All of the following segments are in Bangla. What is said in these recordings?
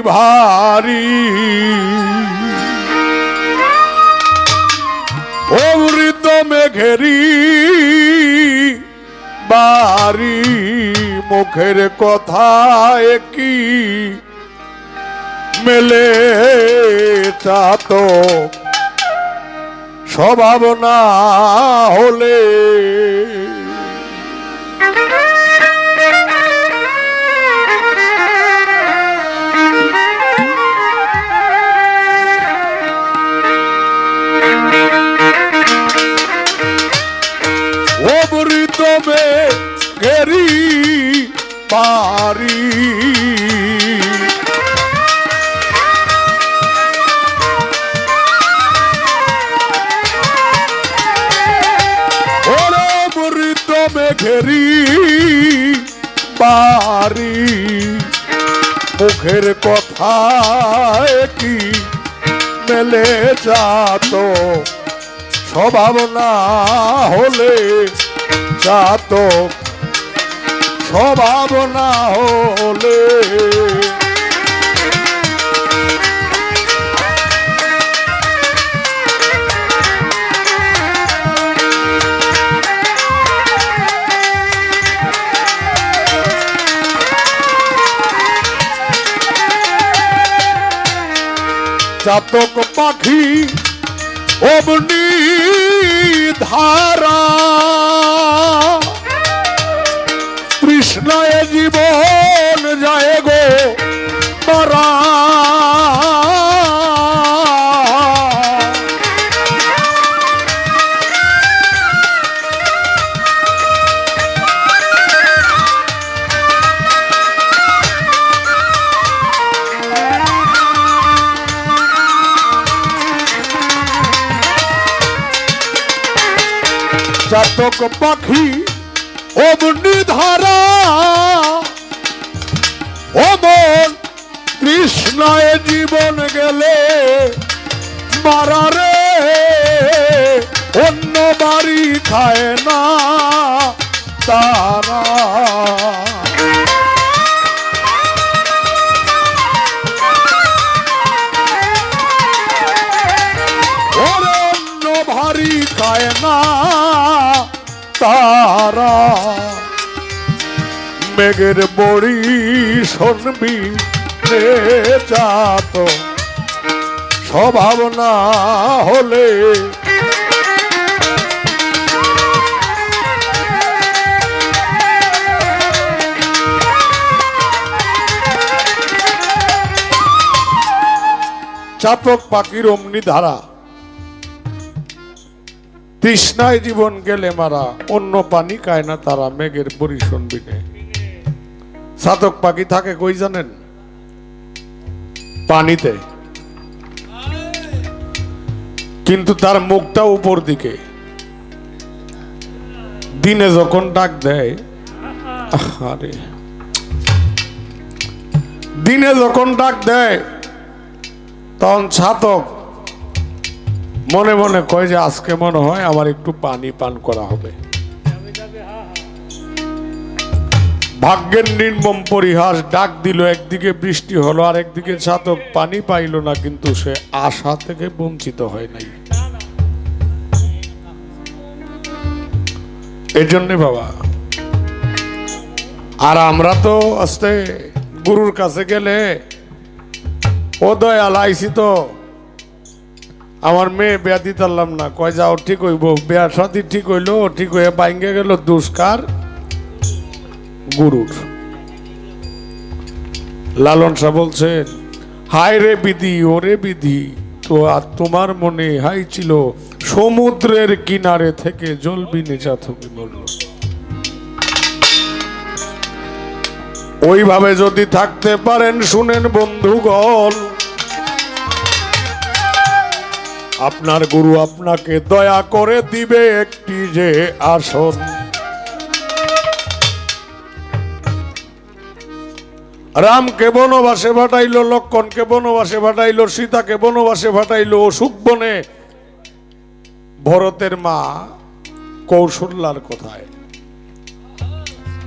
ভারী। অমৃত মেঘেরি বাড়ি মুখের কথা কি মেলে চাতো স্বভাব না হলে মেঘেরি পারি মুখের কথা কি মেলে যাত? স্বভাব না হলে যাত। স্বভাব না হলে চাতক পাখি অবনি চাতক পাখি অবনি ধারা অমন কৃষ্ণয় জীবন গেলে মারারে অন্য বাড়ি খায় না তারা। মেঘের বড়ি শুনবি যাত স্বভাব না হলে চাতক পাখির অমনি ধারা। তৃষ্ণায় জীবন গেলে মারা, অন্য পানি কায় না তারা, মেঘের বড়ি শুনবি নে চাতক পাখি থাকে কই জানেন? পানিতে। কিন্তু তার মুখটা উপর দিকে। দিনে যখন ডাক দেয় আরে দিনে যখন ডাক দেয়, তখন ছাতক মনে মনে কয় যে, আজকে মনে হয় আমার একটু পানি পান করা হবে। ভাগ্যের নির্মম পরিহাস ডাক দিল, একদিকে বৃষ্টি হলো আর একদিকে ছাতক পানি পাইল না, কিন্তু সে আশা থেকে বঞ্চিত হয় নাই। এই জন্যে বাবা, আর আমরা তো আস্তে গুরুর কাছে গেলে, ও দয়াল আইসি তো। আমার মেয়ে বিয়া দিতারলাম না, কয় যাও ঠিক হইব, বেয়া সাথে ঠিক হইল, ঠিক হয়ে বাইঙ্গে গেল, দুষ্কার। গুরুর। লালন শাহ বলছেন হায় রে বিধি, ওরে বিধি, তো আর তোমার মনে হাই ছিল সমুদ্রের কিনারে থেকে জল বিনে তুমি বলল। ওইভাবে যদি থাকতে পারেন, শুনেন বন্ধুগণ, আপনার গুরু আপনাকে দয়া করে দিবে একটি যে আসন। রামকে বনবাসে ভাটাইল লক্ষণকে বনবাসে ভাটাইল সীতাকে বনবাসে ভাটাইল অসুখ বনে। ভরতের মা কৌশল্যার কোথায়।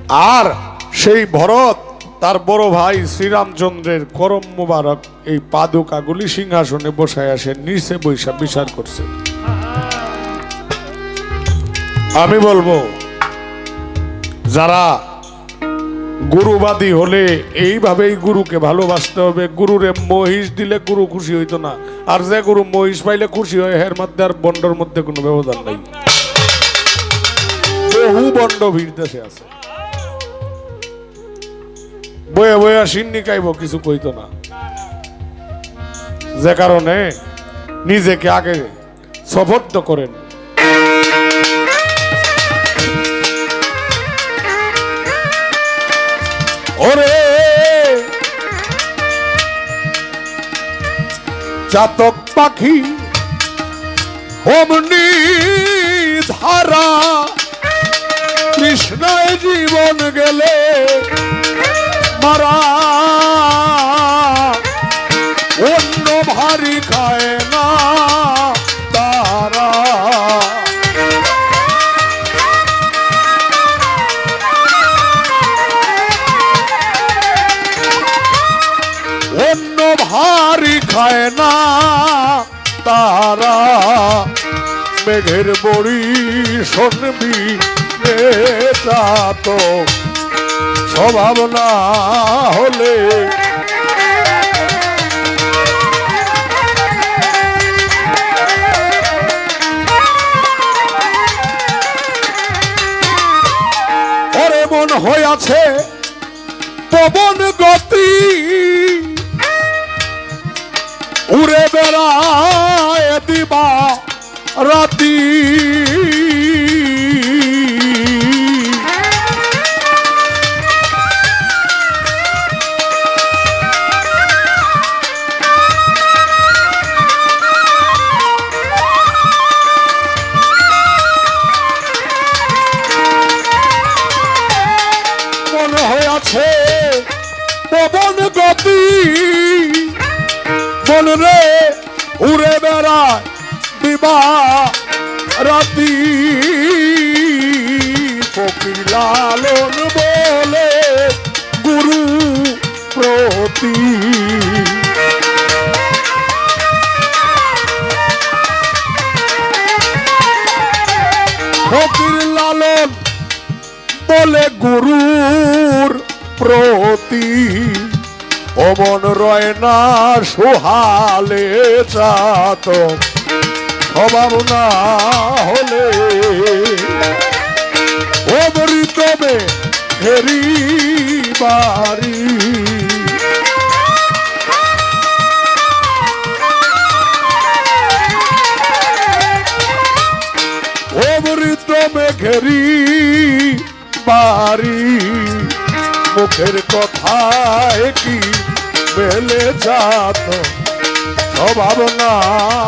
আর সেই ভরত, তার বড় ভাই শ্রীরামচন্দ্রের করম মুবারক এই পাদুকাগুলি সিংহাসনে বসায় আসে, নিচে বৈশা বিচার করছে। আমি বলব, যারা গুরুবাদী হলে এইভাবেই গুরুকে ভালোবাসতে হবে। গুরুরে মহিষ দিলে গুরু খুশি হইতো না। আর যে গুরু মহিষ পাইলে খুশি হয় এর মধ্যে আর বন্ডর মধ্যে কোনো ব্যবধান নেই। বহু বন্ড ভিড় দেশে আছে। বয়ে বয়ে সিন্নি খাইব কিছু কইতো না। যে কারণে নিজেকে আগে সফর্দ করেন। চাতক পাখি অমনি ধারা। কৃষ্ণায় জীবন গেলে মারা মেঘের বড়ি শুনবি তো। স্বভাব না হলে মন হইয়াছে পবন গতি। উড়ে বেড়ায় দিবা রাতি। পবন গতি। মন রে উড়ে বেড়ায়। দিবা রাতি। ফকির লালন বলে গুরু প্রতি। ফকির লালন বলে গুরুর প্রতি। অমন রয় না সোহালে চাত স্বভাব না হলে অমৃতমে হেরি বাড়ি। অমৃত মেঘেরি বাড়ি। মুখের কথায় কি মেলে যাত? স্বভাব না হলে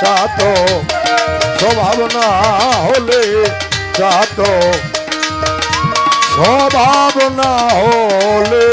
চাত স্বভাব না হলে চাত স্বভাব না হলে